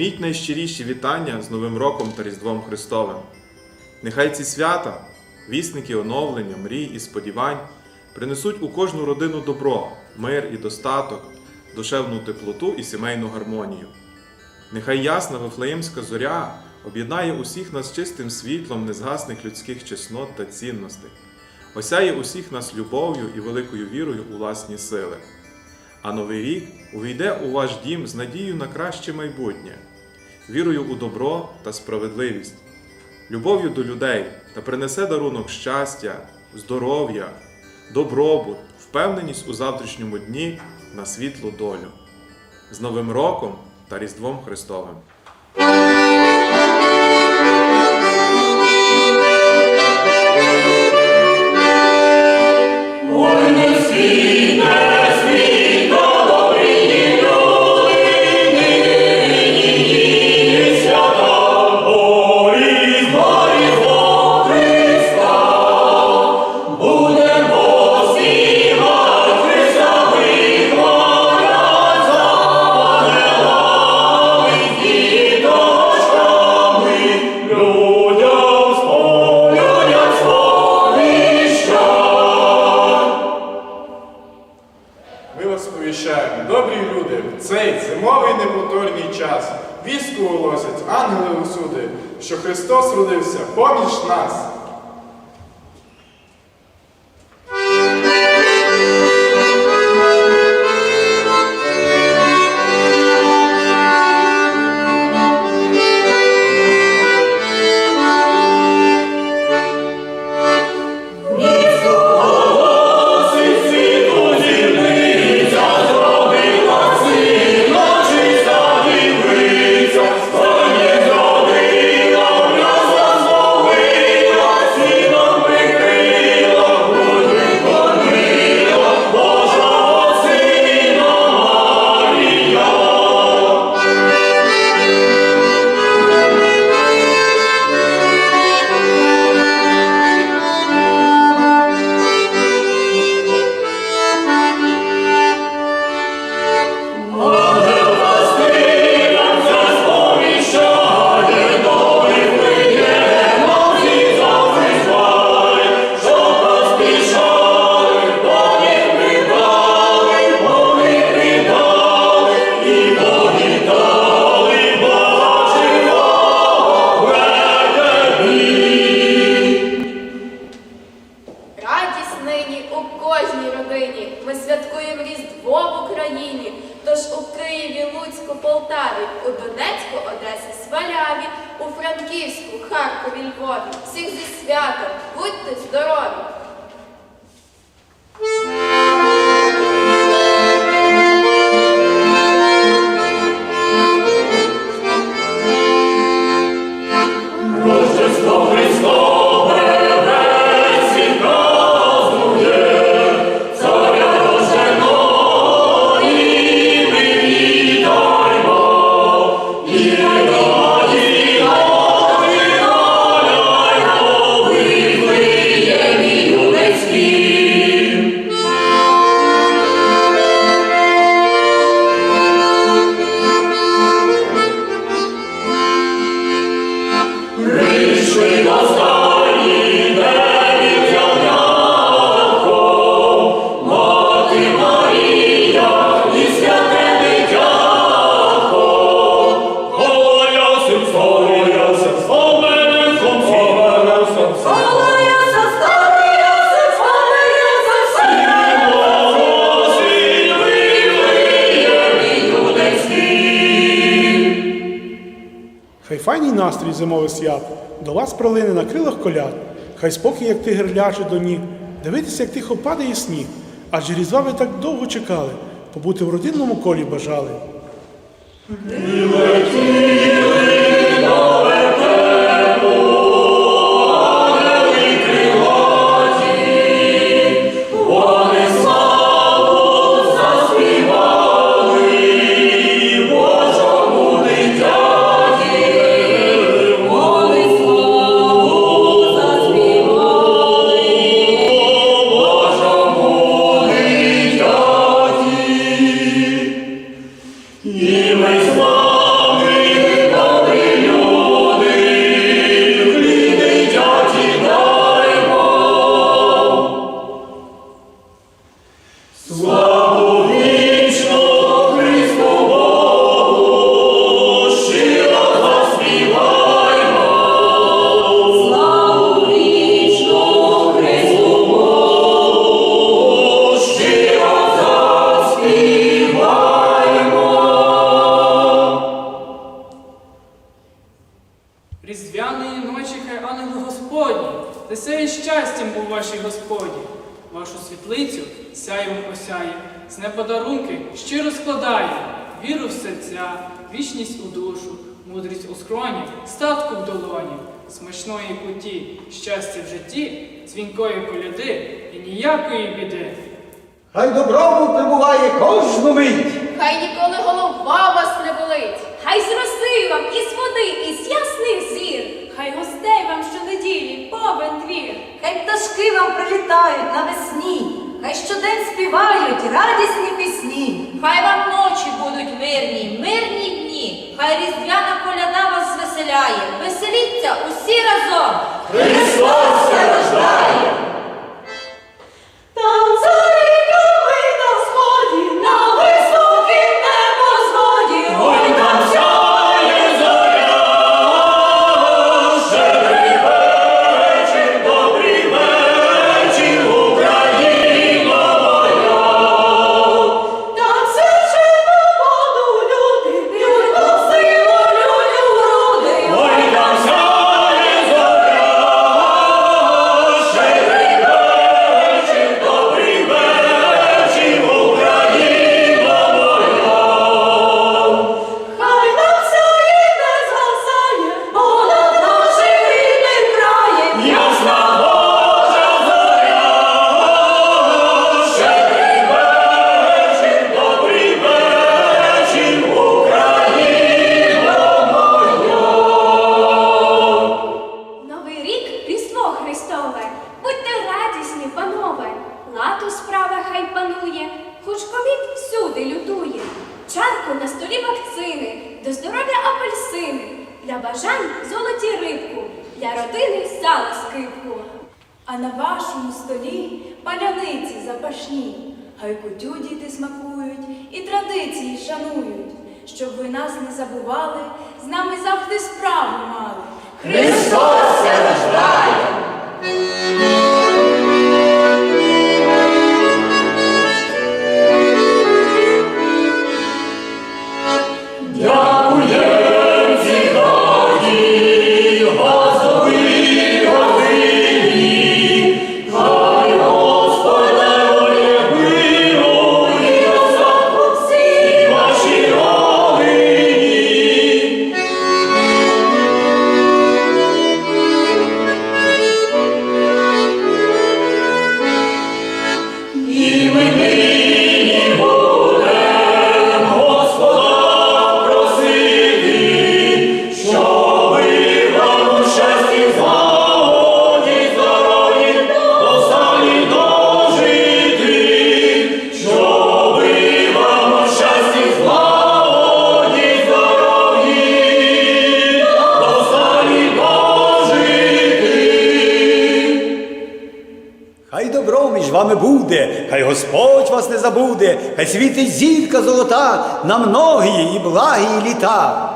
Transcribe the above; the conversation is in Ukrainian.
Прийміть найщиріші вітання з Новим роком та Різдвом Христовим. Нехай ці свята, вісники оновлення, мрій і сподівань, принесуть у кожну родину добро, мир і достаток, душевну теплоту і сімейну гармонію. Нехай ясна Вифлеємська зоря об'єднає усіх нас чистим світлом незгасних людських чеснот та цінностей, осяє усіх нас любов'ю і великою вірою у власні сили. А новий рік увійде у ваш дім з надією на краще майбутнє, вірою у добро та справедливість, любов'ю до людей та принесе дарунок щастя, здоров'я, добробут, впевненість у завтрашньому дні на світлу долю. З Новим роком та Різдвом Христовим! Ми що Христос родився поміж нас. Харкові, Всіх зі святом, будьте здорові! Хай файний настрій зимових свят до вас пролине на крилах коляд. Хай спокій, як тигр ляже до ніг, дивитися, як тихо падає сніг. Адже різдва ви так довго чекали, побути в родинному колі бажали. Господній, несе із щастям у вашій Господі. Вашу світлицю сяєм осяє, з неба дарунки щиро складає, віру в серця, вічність у душу, мудрість у скроні, статку в долоні, смачної куті, щастя в житті, дзвінкої коляди і ніякої біди. Хай добробут прибуває кожну мить. Хай ніколи голова вас не болить. Хай зроси вам із води, із ясних зір. Хай гостей вам щонеділі повен двір. Хай пташки вам прилітають навесні, хай щодень співають радісні пісні. Хай вам ночі будуть мирні, мирні дні. Хай різдвяна коляда вас звеселяє. Веселіться усі разом. Там А на вашому столі паляниці запашні, хай кутю діти смакують і традиції шанують, щоб ви нас не забували, з нами завжди справу мали. Христос вами буде, хай Господь вас не забуде, хай світить зірка золота. На многії і благі літа.